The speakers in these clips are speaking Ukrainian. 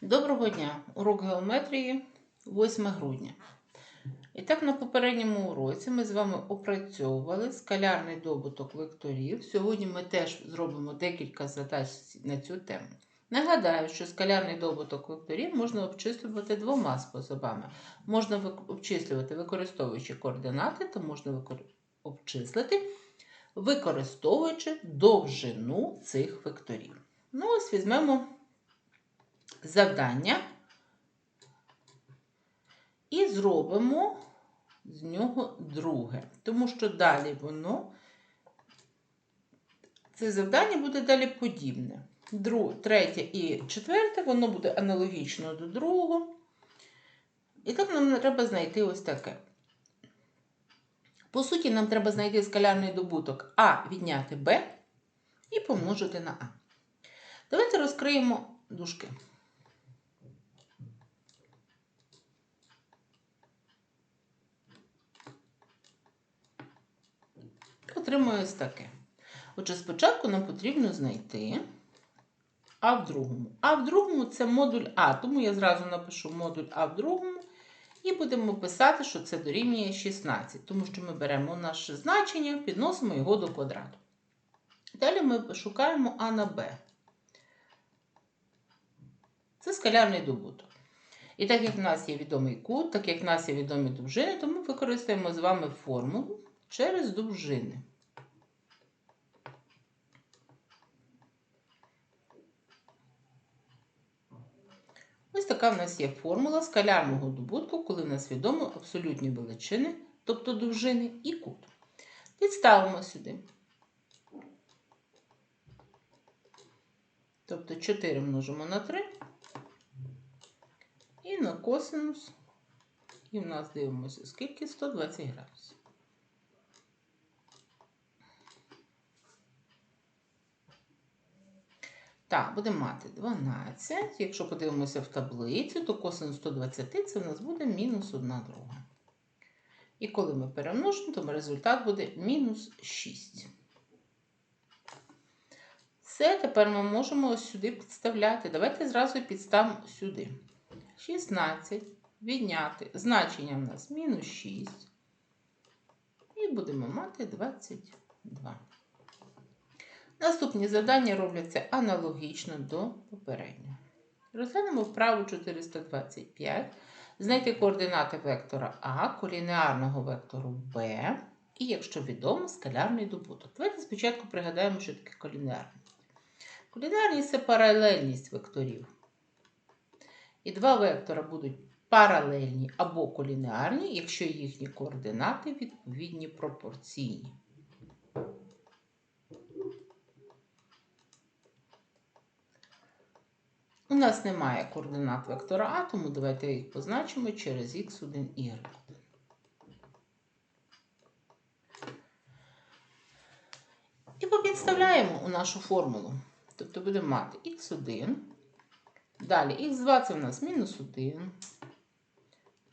Доброго дня! Урок геометрії 8 грудня. І так, на попередньому уроці ми з вами опрацьовували скалярний добуток векторів. Сьогодні ми теж зробимо декілька задач на цю тему. Нагадаю, що скалярний добуток векторів можна обчислювати двома способами. Можна обчислювати, використовуючи координати, та можна обчислити, використовуючи довжину цих векторів. Ну, ось візьмемо завдання і зробимо з нього друге. Тому що далі воно, це завдання буде далі подібне. Дру, третє і четверте, воно буде аналогічно до другого. І так нам треба знайти ось таке. По суті, нам треба знайти скалярний добуток А відняти Б і помножити на А. Давайте розкриємо дужки. Отримую ось таке. Отже, спочатку нам потрібно знайти А в другому. А в другому це модуль А, тому я зразу напишу модуль А в другому і будемо писати, що це дорівнює 16, тому що ми беремо наше значення, підносимо його до квадрату. Далі ми шукаємо А на Б. Це скалярний добуток. І так як в нас є відомий кут, так як в нас є відомі довжини, то ми використаємо з вами формулу через довжини. Ось така в нас є формула скалярного добутку, коли в нас відомо абсолютні величини, тобто довжини і кут. Підставимо сюди. Тобто 4 множимо на 3 і на косинус. І в нас дивимося, скільки 120 градусів. Так, будемо мати 12. Якщо подивимося в таблицю, то косинус 120 це в нас буде мінус 1 друга. І коли ми перемножимо, то результат буде мінус 6. Все, тепер ми можемо ось сюди підставляти. Давайте зразу підставимо сюди. 16 відняти. Значення в нас мінус 6. І будемо мати 22. Наступні завдання робляться аналогічно до попереднього. Розглянемо вправу 425. Знайти координати вектора А, колінеарного вектору Б і, якщо відомо, скалярний добуток. Давайте спочатку пригадаємо, що таке колінеарність. Колінеарність це паралельність векторів. І два вектора будуть паралельні або колінеарні, якщо їхні координати відповідні пропорційні. У нас немає координат вектора А, тому давайте їх позначимо через х1 y1. І попідставляємо у нашу формулу. Тобто будемо мати х1. Далі х2 це у нас мінус 1.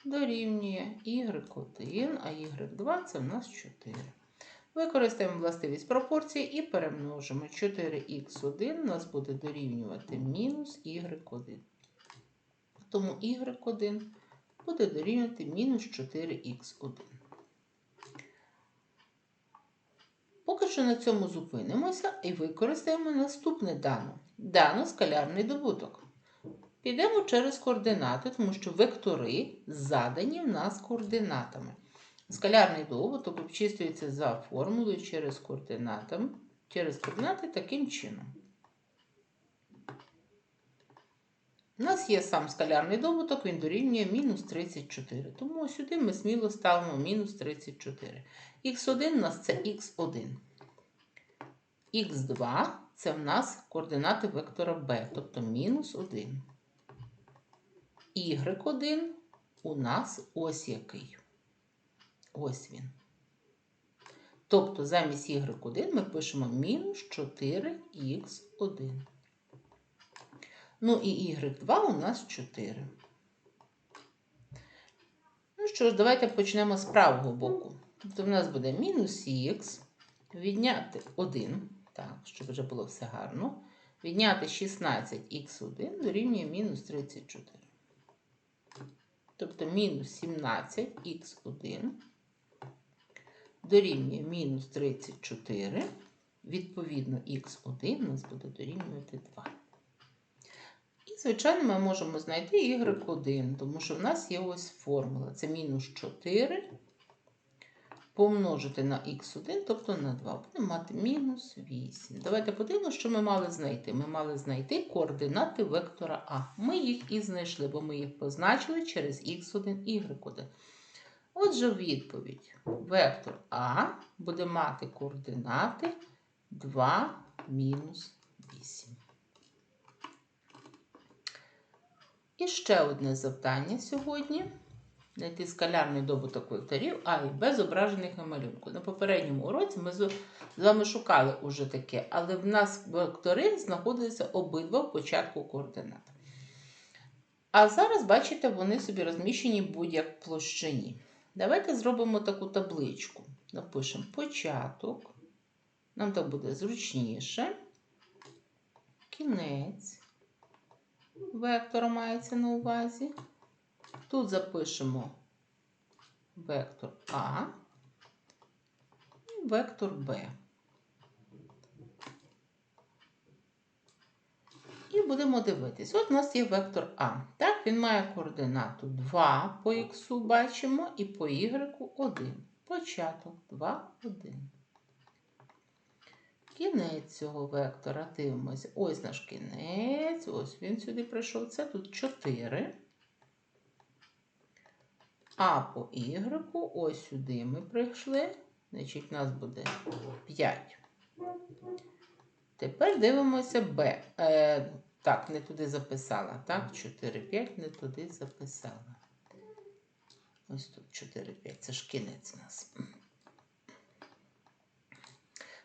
Дорівнює y1, а y2 це у нас 4. Використаємо властивість пропорції і перемножимо 4х1 у нас буде дорівнювати мінус y1. Тому y1 буде дорівнювати мінус 4х1. Поки що на цьому зупинимося і використаємо наступне дано. Дано скалярний добуток. Підемо через координати, тому що вектори задані в нас координатами. Скалярний добуток обчислюється за формулою через координатами, через координати таким чином. У нас є сам скалярний добуток, він дорівнює мінус 34. Тому сюди ми сміло ставимо мінус 34. Х1 у нас це х1. Х2 це в нас координати вектора b, тобто мінус 1. Y1 у нас ось який. Ось він. Тобто замість y1 ми пишемо мінус 4х1. Ну і y2 у нас 4. Ну що ж, давайте почнемо з правого боку. Тобто в нас буде мінус х відняти 1, так, щоб вже було все гарно. Відняти 16х1 дорівнює мінус 34. Тобто мінус 17х1 дорівнює мінус 34. Відповідно, х1 у нас буде дорівнювати 2. І, звичайно, ми можемо знайти y1, тому що в нас є ось формула. Це мінус 4 помножити на х1, тобто на 2. Будемо мати мінус 8. Давайте подивимося, що ми мали знайти. Ми мали знайти координати вектора А. Ми їх і знайшли, бо ми їх позначили через х1, y1. Отже, відповідь. Вектор А буде мати координати 2 мінус 8. І ще одне завдання сьогодні. Знайти скалярний добуток векторів А і Б зображених на малюнку. На попередньому уроці ми з вами шукали уже таке, але в нас вектори знаходяться обидва в початку координат. А зараз, бачите, вони собі розміщені в будь-як площині. Давайте зробимо таку табличку. Напишемо початок. Нам так буде зручніше. Кінець. Вектора мається на увазі. Тут запишемо вектор А і вектор Б. І будемо дивитись. От у нас є вектор А. Так, він має координату 2 по х бачимо, і по y 1. Початок 2, 1. Кінець цього вектора дивимося. Ось наш кінець, ось він сюди прийшов. Це тут 4. А по y, ось сюди ми прийшли. Значить, у нас буде 5. Тепер дивимося Б. Так, не туди записала. Так, 4, 5, не туди записала. Ось тут 4, 5. Це ж кінець у нас.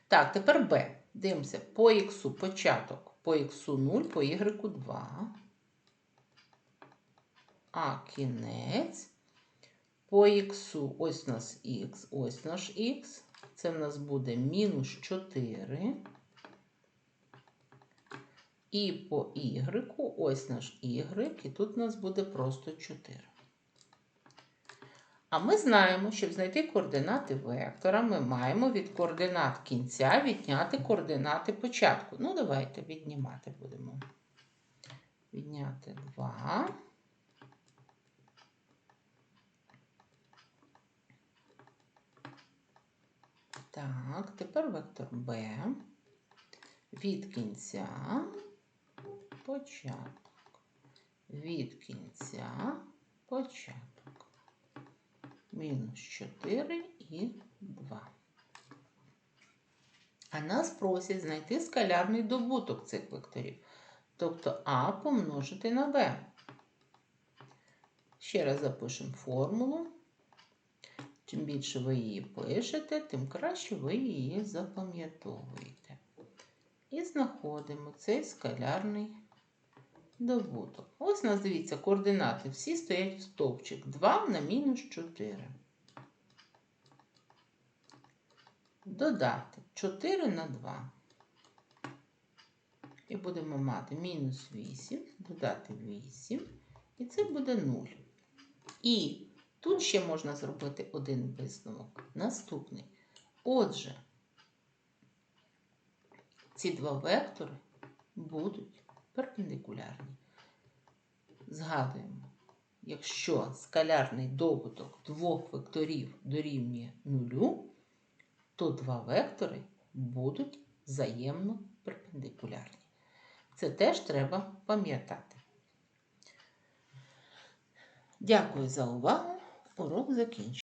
Так, тепер Б. Дивимося по х початок. По х 0, по y 2. А кінець. По х, ось у нас х, ось наш х. Це в нас буде мінус 4. І по y, ось наш y, і тут у нас буде просто 4. А ми знаємо, щоб знайти координати вектора, ми маємо від координат кінця відняти координати початку. Ну, давайте віднімати будемо. Відняти 2. Так, тепер вектор b від кінця початок. Від кінця початок. Мінус 4 і 2. А нас просять знайти скалярний добуток цих векторів. Тобто А помножити на Б. Ще раз запишемо формулу. Чим більше ви її пишете, тим краще ви її запам'ятовуєте. І знаходимо цей скалярний добуток. Ось у нас, дивіться, координати всі стоять в стовпчик 2 на мінус 4. Додати 4 на 2. І будемо мати мінус 8, додати 8, і це буде 0. І Тут ще можна зробити один висновок. Наступний. Отже, ці два вектори будуть перпендикулярні. Згадуємо, якщо скалярний добуток двох векторів дорівнює нулю, то два вектори будуть взаємно перпендикулярні. Це теж треба пам'ятати. Дякую за увагу. Урок закінчено.